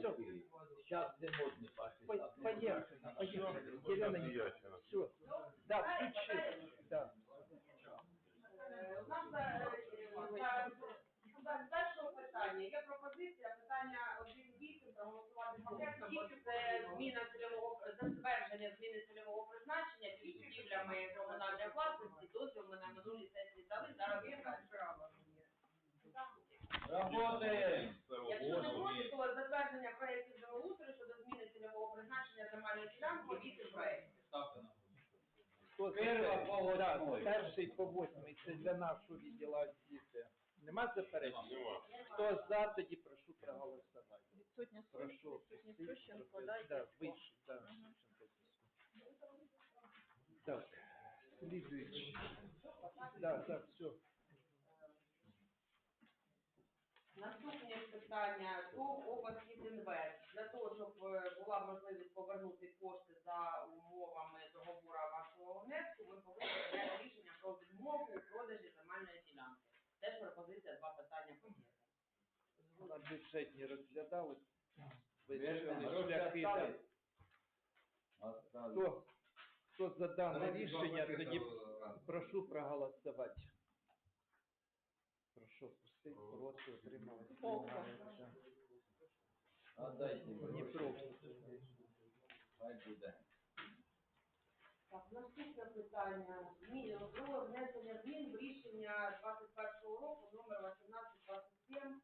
Сейчас где модный По- Поехали, поехали. Елена, все. Да, включи. Да. Е, У нас е, е, за- з першого питання є пропозиція питання 1.8 проголосувати пакетно, бо це зміна цільового затвердження зміни цільового призначення під будівлями комунальної власності. Дозвіл ми на минулій сесії дали, зараз є справа. Работаем! Якщо не проти, то затвердження проєктів землеустрою щодо зміни цільового призначення земельної ділянки вісім проєктів. Ставка на Хто за Перва восьмой. перший по восьмий, це для нашого відділу освіти. Нема заперечень? Нема. Хто за, тоді прошу проголосувати. Відсутня Прошу. відсутня Сущенко, да, вище, да, Сущенко, Ясько. Так, слідуючий. Да, да, все. Наступне питання ТОВ «Обласхідінвест». Для того, щоб е, була можливість повернути кошти за умовами договору вашого внеску, ми повинні прийняти рішення про відмову у продажі земельної ділянки. Теж пропозиція два питання пакету. На бюджетні розглядали. Вирішили шляхи. Хто, хто за дане Давайте рішення, два пакета, тоді прошу проголосувати. Прошу пустити, проти, приймається. Отдайте мені. Дніпровський. Хай буде. Так, наступне питання. Зміни про внесення змін в рішення 21 року номер 1827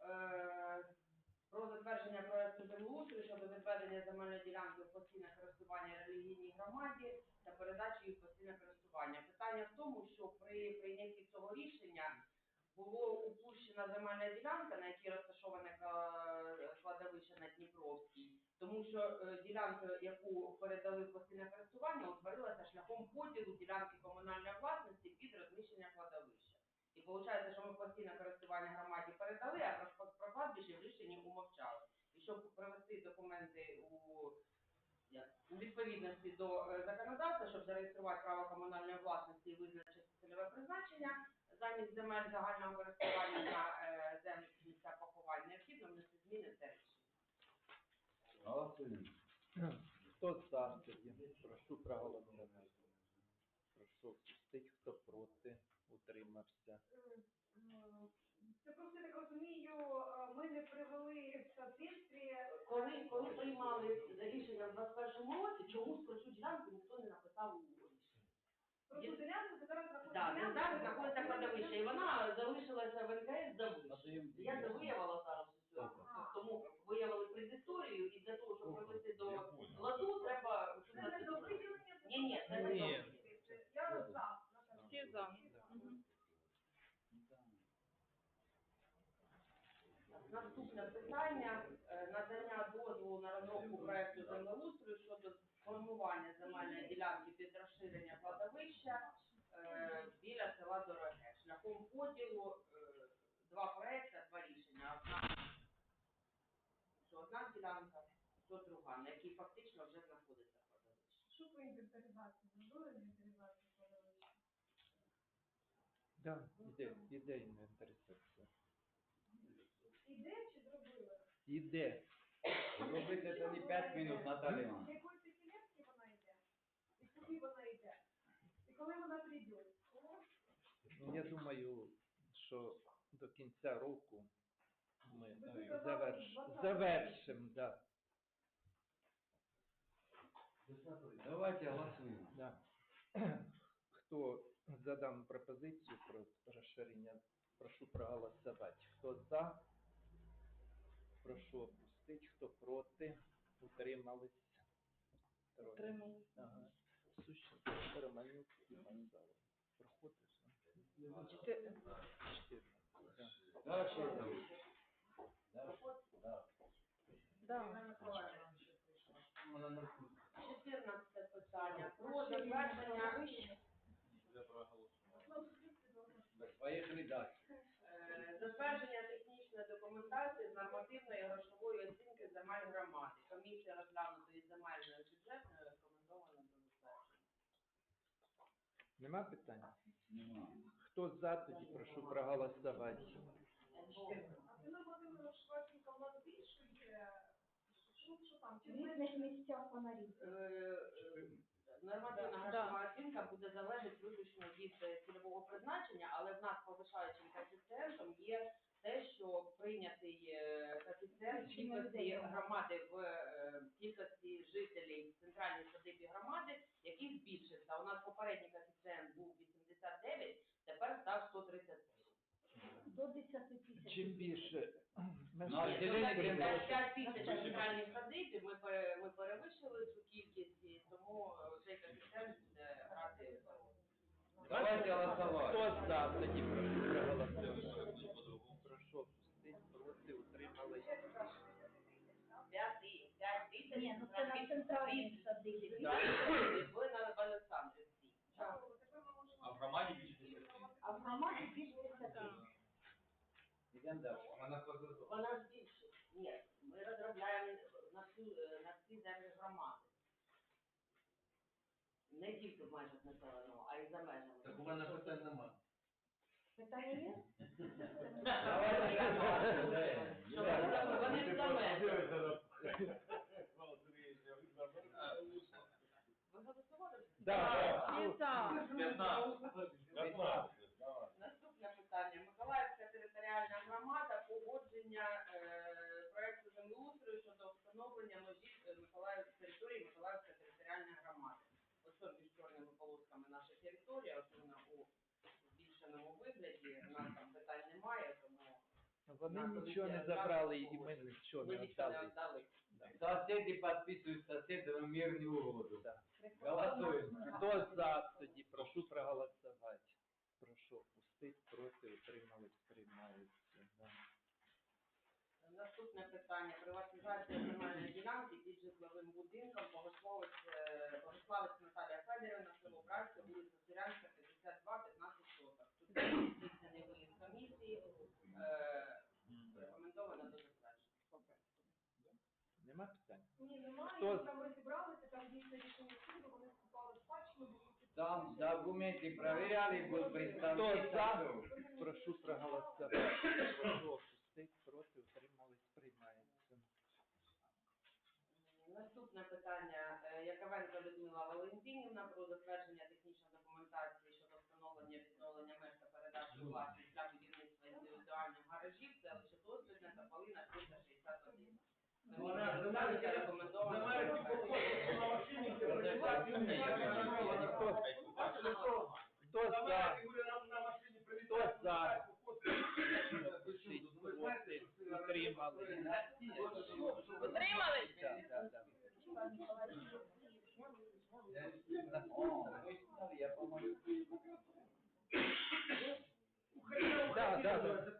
е, про затвердження проекту землеустрою щодо відведення земельної ділянки в постійне користування релігійній громаді та передачі в постійне користування. Питання в тому, що при прийнятті цього рішення було упущена земельна ділянка, на якій розташоване е, кладовище на Дніпровській, тому що е, ділянка, яку передали в постійне користування, утворилася шляхом поділу ділянки комунальної власності під розміщення кладовища. І виходить, що ми постійне користування громаді передали, а про, кладбище в рішенні умовчали. І щоб привести документи у, у відповідності до е, законодавства, щоб зареєструвати право комунальної власності і визначити цільове призначення, замість земель загального користування на е, землі місця поховань, необхідно внести зміни це рішення. Голосуємо. Хто за тоді? Прошу проголосувати. Прошу пустити, хто проти, утримався. Це просто я так розумію, е, ми не привели в соответствие. Коли, коли приймали рішення в 21 році, чомусь про цю ділянку ніхто не написав у рішенні. Про цю ділянку, це зараз знаходиться. Так, ділянка, зараз знаходиться кладовище, і вона залишилася в НКС за вище. Я це виявила зараз. Тому виявили предісторію, і для того, щоб привести до ладу, треба... Це не до виділення. Ні, ні, це не Ні. до Я за. Всі за. Мгм. Наступне питання е, надання дозволу на розробку проекту землеустрою щодо формування земельної ділянки під розширення кладовища е, біля села Дороге. Шляхом поділу е, два проекти, два рішення. Одна, що одна ділянка, що друга, на якій фактично вже знаходиться кладовище. Що по інвентаризації? Зробили інвентаризацію кладовища? Да, іде, іде інвентаризація. Іде чи зробили? Іде. Робити це не 5 минут, Наталія. З Івановна. якої п'ятилетки вона йде? І куди вона йде? І коли вона прийде? Ну, Я думаю, що до кінця року ми ну, заверш... 20. завершимо, да. Давайте голосуємо. Да. Хто за дану пропозицію про розширення, прошу проголосувати. Хто за, прошу опустити. Хто проти, утримались. Утримались. Ага. Сущенко, Романюк і. Проходиш? а? Чотири. Чотири. Да, да. Да. Вона на 14 питання. Про затвердження Поїхали далі. Е, Затвердження технічної документації з нормативної грошової оцінки земель громади. Комісія розглянутої земельної бюджетної рекомендована до затвердження. Нема питань? Нема. Хто за, тоді прошу проголосувати. А в є що, там? В різних місцях фонарів. Е, е, Нормативна грошова оцінка буде залежати виключно від е, цільового призначення, але в нас повишаючим коефіцієнтом є те, що прийнятий коефіцієнт кількості громади в кількості жителів в центральній садибі громади, який збільшився. У нас попередній коефіцієнт був 89, тепер став 133. До 10 тисяч. Чим більше Ну, а крім більше. 5 тисяч центральних садибів, ми, пере- ми перевищили цю кількість, і тому е, цей коефіцієнт буде грати. Давайте голосувати. Хто за, тоді прошу проголосувати. Прошу пустити, проти, утримались. 5 тисяч. Ні, ну це на центральній садибі. Ви на в А в громаді більше 10. А в громаді більше 10. Ідемо далі. Вона позаду. Вона ж більше. Ні, ми розробляємо на всю е, на всі землі громади. Не тільки в межах населеного, а й за межами. Так у мене питань нема. Питання є? Давай, давай, Вони за межами. Ви голосували? Да. Всі за. 15. Наступне питання. Миколаївська територіальна громада погодження е, проекту землеустрою щодо встановлення межі е, Миколаїв території Миколаївської територіальної громади. Ось між чорними полосками наша територія, ось вона у збільшеному вигляді. У нас там питань немає, тому Вони нічого не забрали і ми нічого ми не нічого не віддали. віддали. Соседи підписують сусідам мирну угоду. Да. Голосуємо. Хто за, тоді прошу проголосувати. Прошу пустити, проти, утримались, приймаються. Да. Наступне питання. Приватизація земельної ділянки під житловим будинком Богословець, е, Богославець Наталія Федорівна, село Братське, вулиця Сірянська, 52, 15 соток. Тут здійснений виїзд комісії, е, рекомендовано до затвердження. Нема питань? Ні, немає, Хто- ми там розібралися, там дійсно рішення суду, вони вступали в спадщину, бо Там документи перевіряли, був Хто за, прошу проголосувати. Прошу опустити, проти, утримались, приймається. Наступне питання. Е, Яковенко Людмила Валентинівна про затвердження технічної документації щодо встановлення відновлення меж та передачі власність для будівництва індивідуальних гаражів, це лише дослідне та полина 361. Вона Комісія рекомендована. Хто за? Хто за? Пишіть, проти, утримались. Утримались? Да, да, да. О, я помогу. Да, да, да.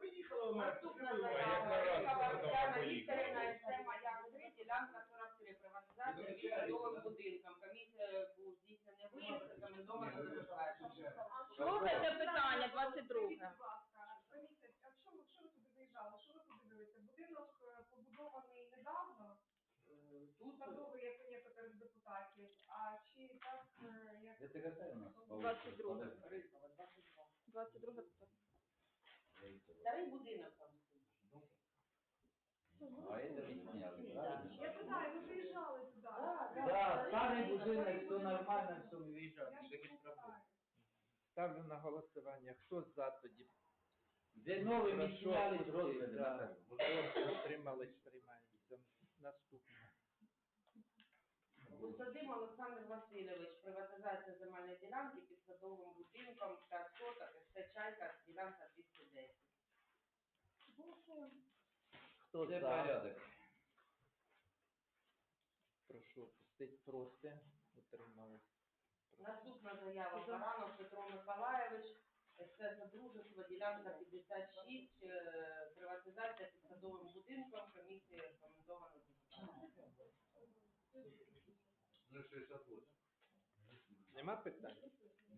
Наступна заява. Рикова Тетяна Вікторівна, це моя Андрій, ділянка 43, приватизація військовим будинком. Комісія був здійснений виїзд, рекомендовано до затвердження. Слухайте питання 22. Скажіть, будь ласка, Раніса, а що ви, що ви туди заїжджали? Що ви туди дивитеся? Будинок е, побудований недавно, Тут садовий, як некоторих депутатів, а чи так, е, як... Це какая у нас? 22. Рикова, 22. 22 питання. Старий будинок там стоїть. А это ведь сняли, правильно? Я питаю, ви заїжджали туди? Да, старый будинок, все нормально, все выезжает, Я ж никаких проблем. питаю. Ставлю на голосування. Хто за тоді? Де новий не Прошу сняли опустити, розгляди, да. Наталя. Проти, утримались, приймається. Наступне. Усадим Олександр Васильович, приватизація земельної ділянки під садовим будинком та сота, КСТ Чайка, ділянка 210. Голосуємо. Хто Де за? порядок? Прошу опустити проти. Утримались. Наступна заява Баранов Петро Миколаєвич, СС Дружество, ділянка 56, е, приватизація під садовим будинком, комісія рекомендована депутатам. 068. Нема питань?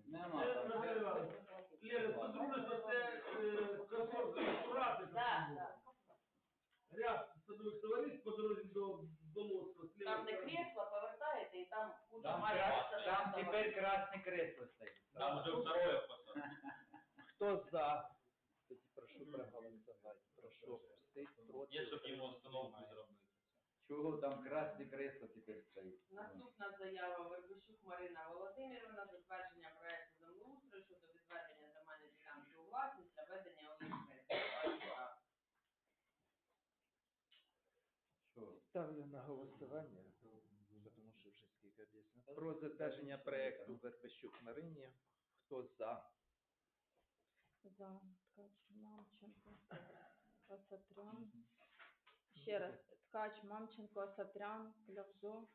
Нема. Лєра, подружно, це е, консорція Сурати. Так, так. Ряд садових товариств по дорозі до Болоцька. Там де кресло, повертаєте, і там куча Там, там теперь красне кресло стоїть. Там уже второе посадка. Хто за? Тоді прошу проголосувати. Прошу опустити. Проти. Щоб йому установку зробити. Чого там красні кресла тепер стоїть? Наступна заява Вербищук Марина Володимирівна, затвердження проекту землеустрою щодо відведення земельної ділянки у власність для ведення Що? Ставлю на голосування, тому що вже скільки об'яснено. Про затвердження проекту Вербещук Марині. Хто за? За. Ткач, Мамченко, Асатрян. Ще раз. Ткач, Мамченко, Асатрян, Клявзо,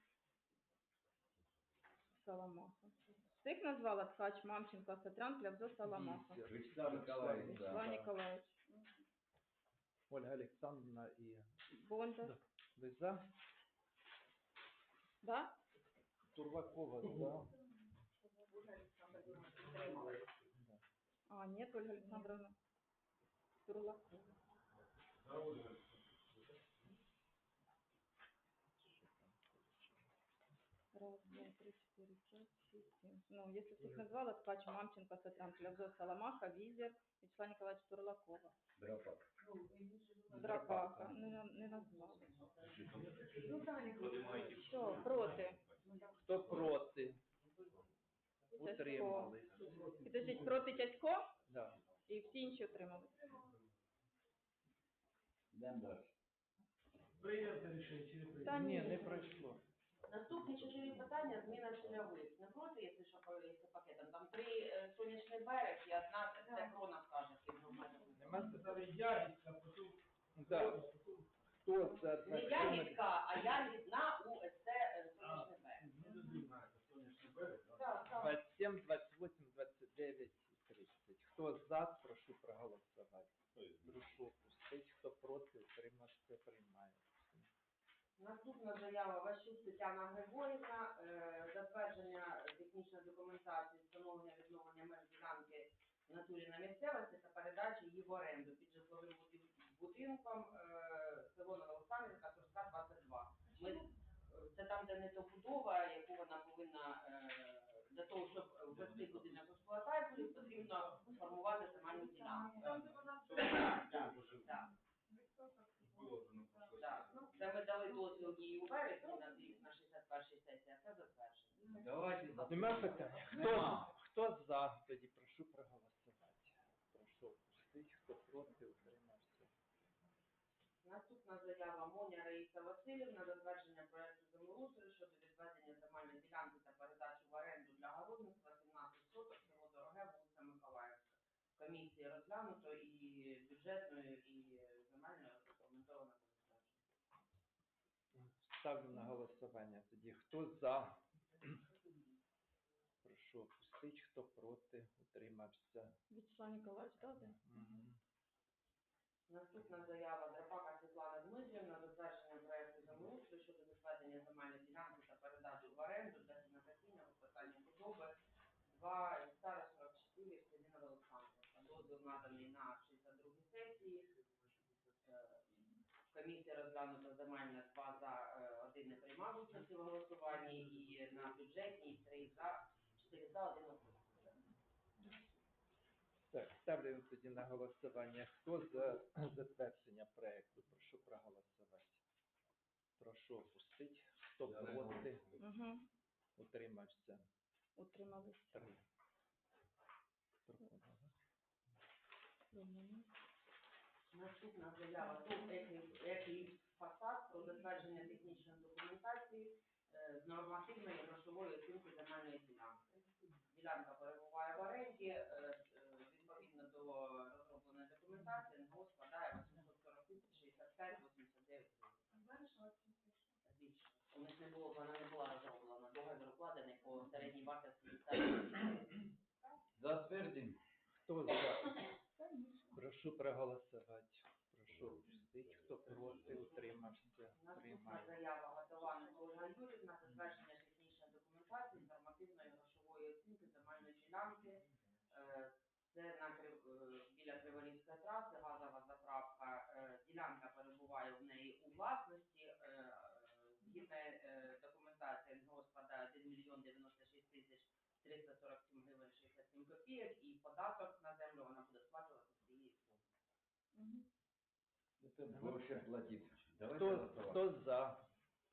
Саламаха. Всіх назвала Ткач, Мамченко, Асатрян, Клявзо, Саламаха. Вячеслав Миколаївич, Вячеслав да. Ольга Олександровна і Бондар. ви за? Да? Турвакова за. А, нет, Ольга Александровна. Турлакова. Раз, два, три, четыре, пять, шесть, семь. Ну, если всех назвала, Ткач, Мамченко, Сатрян, Клявзо, Саламаха, Визер, Вячеслав Николаевич Турлакова. Драпак. Драпака. Не, не назвала. Ну, далі. Що, проти? Хто проти? Утримались. Підождіть, проти Тясько? Да. І всі інші отримали. Йдемо далі. Рішення чи не прийнято? Та Ні, не пройшло. Наступні чотири питання зміна цільових. Не проти, якщо що по- якщо пакетом. Там три е, сонячний берег і одна це крона скаже, Нема Це питань? ягідка, потім... Да. Хто за Не ягідка, а ягідна УСТ е, сонячний берег. Не додумаєте, сонячний берег. Так, так. 27, 28, 29 і 30. Хто за, прошу проголосувати. Прошу опустити. Хто проти, утримався, приймається. Наступна заява Ващук Тетяна Григорівна, е, затвердження технічної документації, встановлення відновлення меж ділянки в натурі на місцевості та передачі її в оренду під житловим будинком е, село Новоолександрівка, Сурська, 22. Ми, це там, де недобудова, яку вона повинна е, для того, щоб ввести будинок в експлуатацію, потрібно формувати земельну ділянку. Там, де вона Так, так. Так, це ми дали дозвіл їй у вересні на, дві- на 61-й сесії, а це затвердження. Давайте за Нема питання? Хто, хто за, тоді прошу проголосувати. Прошу опустити. Хто проти, утримався. Наступна заява Моня Раїса Васильівна, затвердження проекту землеустрою щодо відведення земельної ділянки та передачу в оренду для городництва 17 соток, село Дороге, вулиця Миколаївська. Комісії розглянуто і бюджетною, і земельною рекомендовано до затвердження. Ставлю на голосування тоді. Хто за? Прошу опустити. Хто проти, утримався. Вячеслав Николаевич, да, да? Наступна заява Драпака Світлана Дмитрівна, затвердження проекту землеустрою щодо відведення земельної ділянки та передачу в оренду для сінокосіння питання худоби 2 гектара 44 в селі Новоолександрівка. Дозвіл наданий на 62 сесії. Е, Комісія розглянута земельна 2 за, е, один не приймав участі в голосуванні, і на бюджетній 3 за, 4 за, 1. Так, ставлю тоді на голосування. Хто за затвердження проекту? Прошу проголосувати. Прошу опустити. Хто проти, Угу. утримався. Утримались. Три. Проходимо. Наступна заява ТОВ «Екліпс Фасад» про затвердження технічної документації е, з нормативної грошової оцінки земельної ділянки. Ділянка перебуває в оренді, е, е, відповідно до розробленої документації, НГО складає 840 тисяч 65 89 більше. У них не було, вона не була розроблена, договір укладений по середній вартості. Затвердим. Хто за? Прошу проголосувати. Прошу. Хто проти, утримався. Наступна заява Готованець Ольга Юрівна, затвердження технічної документації з нормативної грошової оцінки земельної ділянки. Е, Це на е, біля Криворізької траси, газова заправка. Е, Ділянка перебуває в неї у власності. Згідно документації НГО складає 1 мільйон 96 тисяч 347 гривень 67 копійок і податок на землю вона буде сплачувати з цієї суми. Это больше платить. Хто, хто за?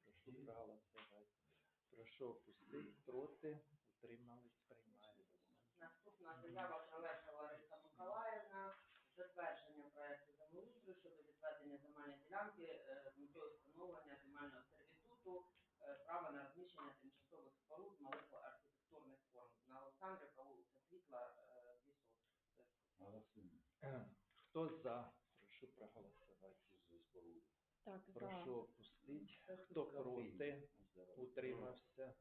Прошу проголосувати. Прошу опустити. Проти. Утримались. Приймається. Наступна заява Кравецька Лариса Миколаївна. Затвердження проекту землеустрою щодо відведення земельної ділянки е, з метою встановлення земельного сервітуту, е, права на розміщення тимчасових споруд малих архітектурних форм. На Олександрівка, вулиця Світла, е, 2 сотки. Е, Хто за? Прошу. Так, за. Опустити. Хто проти? Утримався.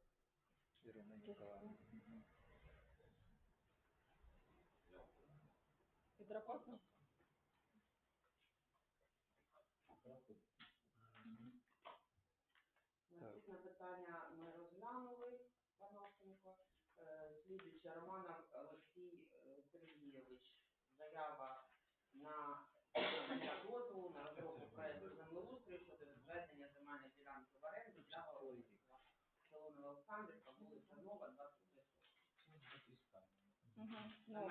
Ірина Ніколаївна. І Драпака? Наступне питання ми розглянули, Панасенко. Е, Слідуюча Романов Олексій е, Сергійович. Заява на надання дозволу на розробку проекту землеустрою щодо відведення земельної ділянки в оренду для городництва. Село Олександрівка, вулиця Нова, 23. Угу. Ну.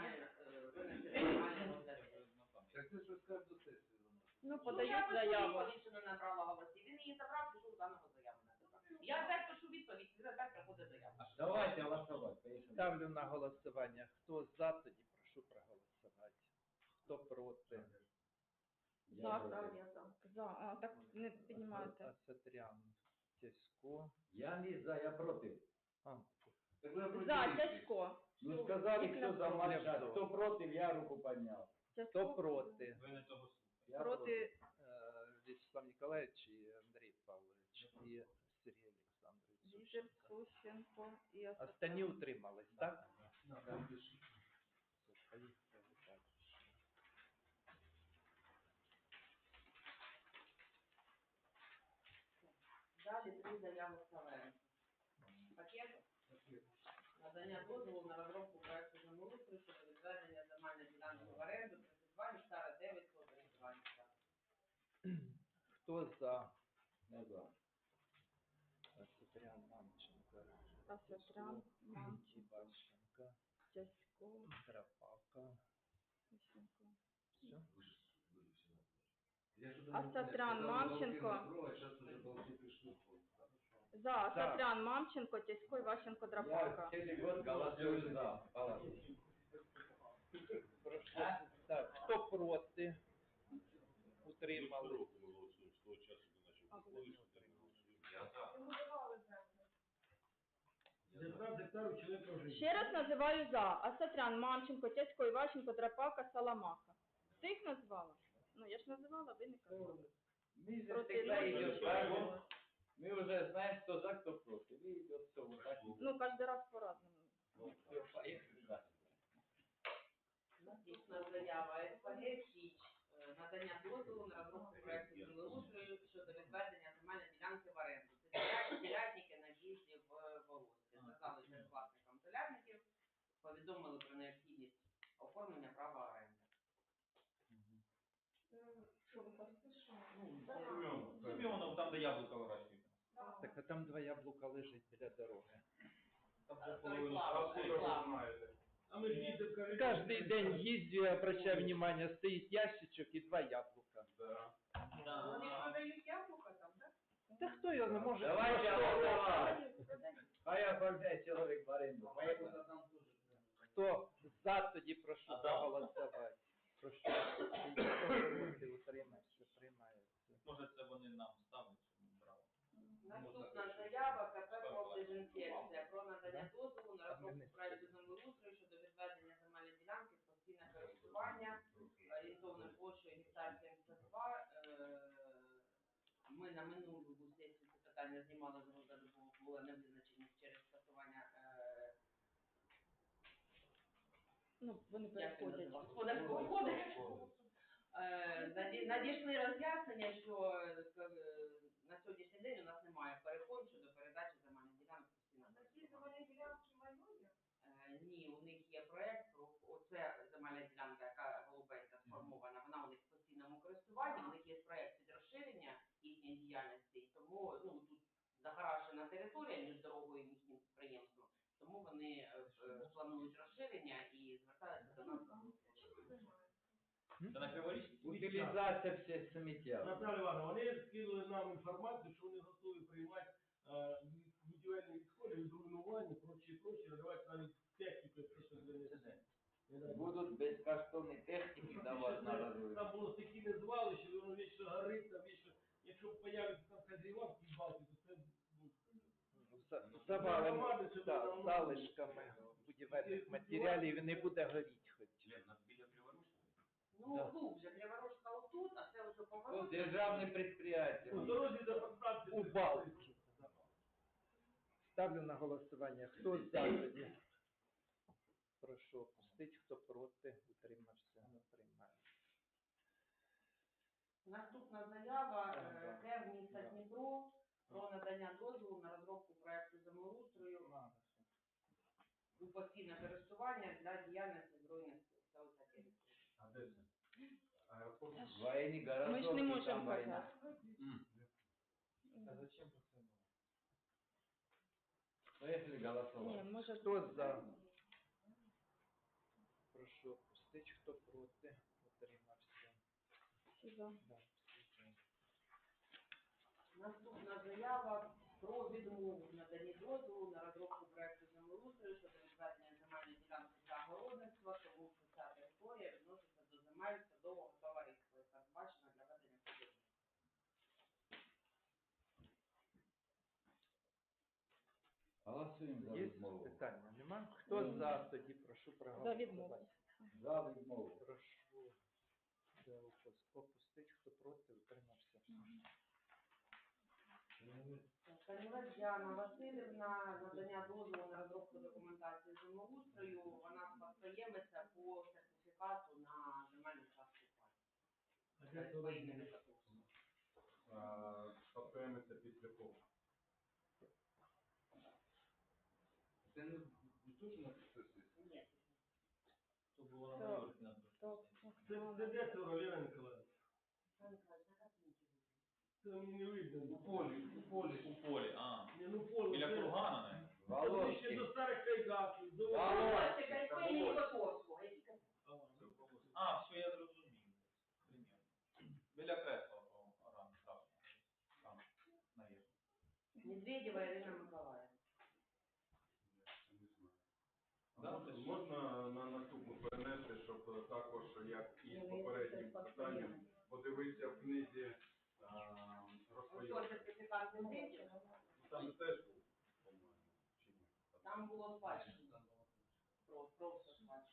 Так ти що скажеш до сесії? Роман? ну, Ну, подають заяву. відповідь, що не набрала голосів. Він її забрав, пішов заново заяву написав. Я опять пишу відповідь, він опять приходить заява. Давайте голосовать, поїхали. Ставлю на голосування. Хто за, тоді прошу проголосувати. Хто проти? За, проти. я за. За, а, так не піднімаєте. Асатрян. Тясько. Я не за, я проти. А, Так ви За, определіться. Тясько. Ну сказали, хто за проти. матч, а хто проти, я руку підняв. Хто проти? Ви не того. Я Проти Е, Вячеслав Николаевич і Андрій Павлович і Сергій Олександрович. Візер, Сущенко і Осадчук. Утримались, так? На, там пиши. Все, поїхали далі. Далі три заяви Савенко. Пакету? Надання дозволу на розробку проекту землеустрою щодо відведення земельної ділянки в оренду 32 гектара 9 сотень 2 гектара. Хто за? Не за. Асатрян Мамченко. Асатрян, Мамченко. Тясько, Драпака. Сущенко. Все? Сатрян, я Мамченко? Сейчас уже должны пришли. За, Асатрян, Мамченко, Тясько, Іващенко, Я Драпака. цілий год голосую за. Палата. Прошу. Так, хто проти? Утримались. Йому давали землю. 19 гектарів чоловік прожив. Ще раз називаю за. Асатрян, Мамченко, Тясько, Іващенко, Драпака, Саламаха. Всіх назвала? Ну, я ж називала, ви не казали. Проти Мы уже знаем, кто за, кто против. И идет все вот так. Ну, кожен раз по-разному. Ну, все, поехали дальше. Наступна заява СПГ Січ. Е, Надання дозволу на розробку проекту землеустрою щодо відведення земельної ділянки в оренду. Це телятники на в'їзді в Волоське. Зв'язалися з власником телятників, повідомили про необхідність оформлення права оренди. Е, Що ви хочете, що? Семен, Семенов, там, де яблука вирощують. Да. Так, а там два яблука лежать біля дороги. Там Це вже половину реклама, а це куди ви реклама. знаєте? А мы же ездим каждый Каждый день езжу, я обращаю внимание, стоит ящичек и два яблука. Да. Вони продають яблука там, так? Да кто ее не может? Давайте Ну, что? голосовать. Хай оформляет человек в аренду. Поехали. там тоже. Хто за, тоді прошу А, да. проголосувати. Прошу. Проти утримався, приймається. Може, це вони нам Наступна заява КП «Профдезінфекція» про надання дозволу на розробку проекту землеустрою щодо відведення земельної ділянки в постійне користування орієнтовною площею гектар 72. Е, Ми на минулу сесію це питання знімали з розгляду, бо була невизначеність через скасування е, Ну, вони переходять. господарського кодексу. Е, Надійшли роз'яснення, що сьогоднішній день у нас немає переходу щодо передачі земельних ділянок земельні ділянки майно є? Е, Ні, у них є проект про оце земельна ділянка, яка голубенька сформована, вона у них в постійному користуванні, у них є проект під розширення їхньої діяльності, і тому ну тут загорашена територія між дорогою і їхнім підприємством, тому вони е, планують розширення і звертаються до нас. за дозволом. Це на Криворіжській? Утилизация всех сміття. Наталя Івановна, вони скинули нам інформацію, що вони готові приймати е, будівельні відходи, від руйнування, прочі, прочі, надавати навіть техніку, якщо це не Будуть безкоштовні техніки давати на розробку. Там було стихійне звалище, воно вічно горить, там вічно, якщо появиться там хазяїва в тій то це ну, Громади да, залишками будівельних матеріалів і не буде горіти хоч. нас біля Криворучного. Ну, Да. глубже, Криворожка отут, а це вже Тут поворот. державне по підприємство. дорозі до подстанції. У балки. Ставлю на голосування. Хто за тоді? Прошу опустити, хто проти, утримався, приймає. Наступна заява Ага. е, КЕВ міста Да. Дніпро про надання дозволу на розробку проекту землеустрою у постійне користування для діяльності збройних сил. Ось. А де це? Аеропорт? Воєнні Ми ж не городок, і там можемо А зачем? Поїхали Ні, голосувати. може... За? Прошу опустити, хто проти, утримався. Всі за. Да, всі. Наступна заява про відмову в наданні дозволу на розробку проекту землеустрою щодо відведення земельної ділянки для городництва, тому ця територія відноситься до земель садового товариства, яка збачена для ведення садівництва. Голосуємо за Є відмову. питання? Нема? Хто за тоді? Прошу За проголосувати. За відмову. Прошу да, опус- опустити, хто проти, утримався. Канівець Васильівна, надання дозволу на розробку документації землеустрою, вона спадкоємиця по сертифікату на земельну частку паю. А де свої це? невикатовські. Спадкоємиця після кого? Це не дуже на процесі? Ні. То було на. Майорці на Це, це де це Олена Ніколаївна? Це мені не видно. У полі, у полі. У полі, а. Ні, ну поле. Біля це- кургана, не? Це ближче до старих кайдаків, до... Імені Котовського. Які КСП? А, А, все, я зрозумів. Примірно. Біля кресла, о, ран, так. Там, навірно. Медведєва Ірина Миколаївна. Да, це ж- Можна на наступну перенести, щоб е, також, як і з попереднім питанням, подивитися в книзі Ось розпаювання. сертифікат Там теж був, по-моєму, чи ні? Там було спадщина. Просто спадщина.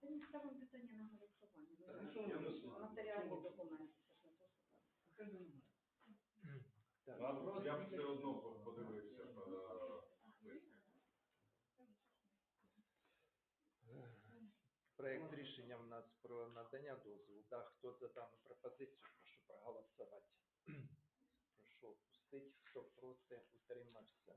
Це не ставимо питання на голосування. Та ну. Матеріальні документи. це ж не то, що так. Так. Я б все одно по- подивився б, е, списки. Проект рішення в нас про надання дозволу. Да, хто за дану пропозицію, прошу проголосувати. Прошу опустити, хто проти, утримався.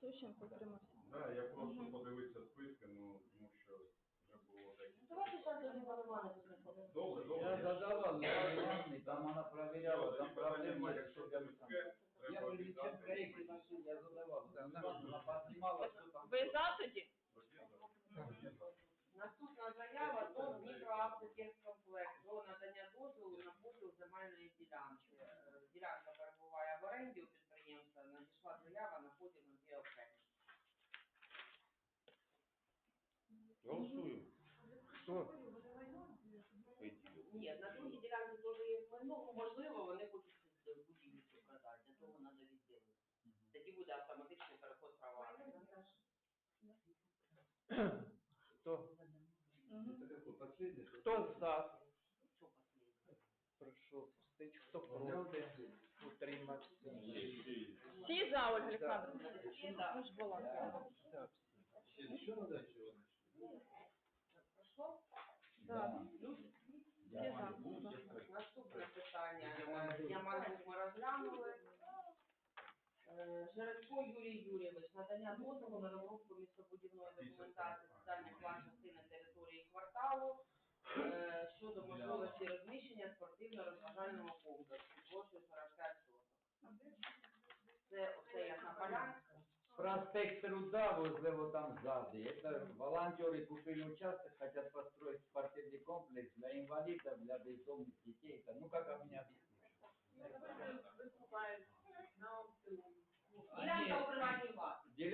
Тищенко утримався. Да, я просто подивився списки, ну, тому що вже було декілька. Давайте зараз до Івана Івановича не Добре, Я добре. задавав, я там вона проверяла, там питання проблем немає. нет, Якщо що там. Я треба при віддати. чем я задавал. Да, да. Она поднимала, что там. Ви за тоді? Тоді, да. Наступна заява до про надання дозволу на поділ земельної ділянки. Е, Ділянка перебуває в оренді у підприємства, надійшла заява на поділ на дві окремі. Голосую. Хто? Ні, на другій ділянці теж є майно, можливо, вони хочуть цю будівлю цю продати, для того треба відділити. Тоді буде автоматичний переход права. оренди. Хто? Мгм. Хто за? Що? Прошу опустити, хто проти, утримався. Всі за, Ольга Олександровна? Всі за. Ми ж балакали. Да, всі. Пройшло? Да. Да. Всі за. Наступне питання. Яманську ми розглянули. Е, Жеребко Юрій Юрійович, надання дозволу на розробку містобудівної документації соціальних план частини території кварталу е, щодо можливості розміщення спортивно-розважального комплексу площею 45 соток. Це оце як на Полянську. Проспект Труда возле вот там сзади. Это волонтеры купили участок, хотят построить спортивный комплекс для инвалидов, для бездомных детей. Это, ну как мне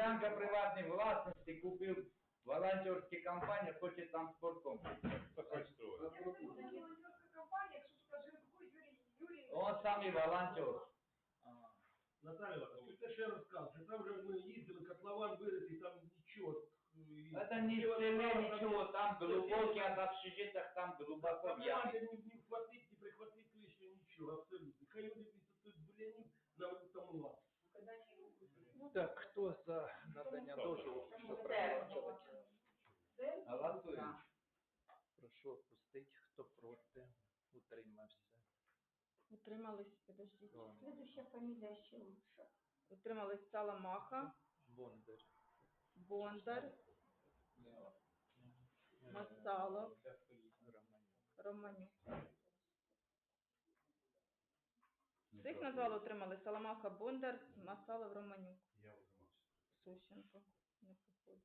Ділянка приватної власності купив волонтерські компанії, хоче там спорткомплекс. Хоче строїти. Це компанія, якщо тут каже, Юрій, Юрій. Он самий волонтер. Наталя Івановна, ти ще розказуєш, там вже ми їздили, котлован виритий, там нічого. і- Это не селе ничего, там глубокий, а в общежитиях там глубоко в яме. не, не вхватить, не прихватить лишнього нічого, абсолютно. Хай люди тут блянів на тому лад. Так, хто за надання дозволу. Голосуємо. Прошу опустити, хто проти, утримався. Утримались, підождіть. О, Следующая фамилия ще лучше. Утримались Саламаха, Бондар. Бондар, Масалов, Романюк. Романюк. Всіх назвали утримали Саламаха, Бондар, Масалов, Романюк. Я утримався. Сущенко. Не походить.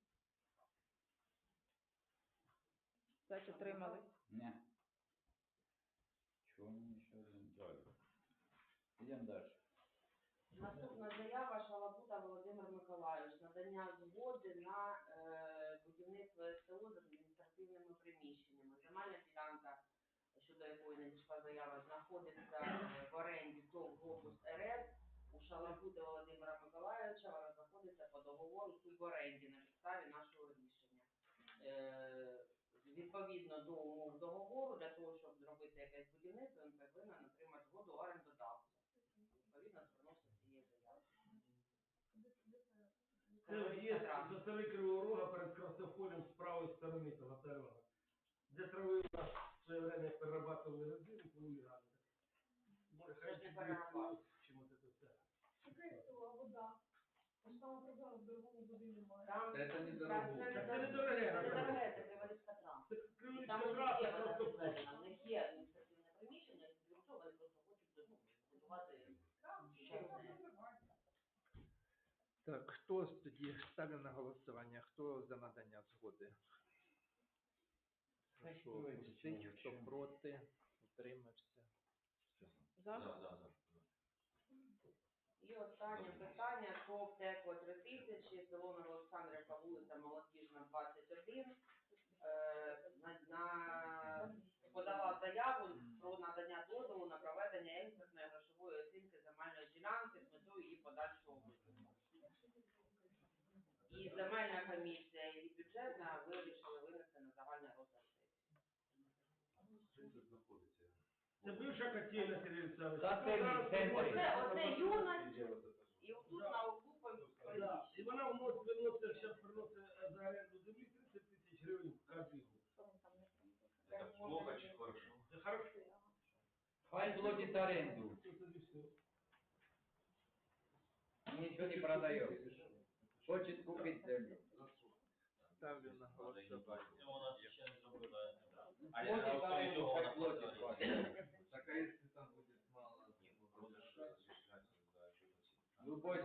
П'ять утримались. Не. Чего мне еще один? Идем дальше. Наступна заява Шалапута Володимир Миколайович. Надання згоди на е, будівництво СТО з адміністративними приміщеннями. Земельна ділянка, якої заява, знаходиться е, в оренді ТОВ «Глобус РС». У Шалапути Володимира Миколайовича вона знаходиться по договору суборенді на підставі нашого рішення. Е, Відповідно до умов договору, для того, щоб зробити якесь будівництво, він повинен отримати згоду орендодавця. Відповідно, звернувся з цією заявою. Це є за сторони Кривого Рога перед Краснополем з правої сторони того Тарана. Де трави у нас в своє время перерабатывали резину, полуграли. Може, хай Щось не тобі перерабатують. чим от це все. Яка села, вода. Ось там проблема в дорогому води немає. Там Це не так, дорого. Це Це не дороге, Це не Наталя. дороге, це Криворізька траса. Це Там Кривичка у них є траса, вона просто відведена, в них є адміністративне приміщення, крім того, вони просто хочуть ну, будувати Там. Так, хто тоді ставлю на голосування, хто за надання згоди? Прошу опустити, хто проти, утримався. За. І останнє питання, ТОВ ТЕКО 3000, село Новоолександрівка, вулиця Молодіжна, 21. Е, на, на, подала заяву про надання дозволу на проведення експертної грошової оцінки земельної ділянки з метою її подальшого викупу. І земельна комісія сесії. Це бивша котельня Сергій Олександрович. Та це в центрі. Оце, оце юність, і отут на углу Да. приміщення. І вона вносить, виносить, зараз приносить за оренду землі 30 тисяч гривень кожен год. Що він там не промовив? Это плохо чи хорошо? Це хорошо. Хай платит аренду. Це тоді все. Ничего не продает. Хочет купить землю. Ставлю на голосування. А я на аренду, цього хай вона платит платить. хватит. Так а если там будет мало, ну, продаж да, что-то. Любой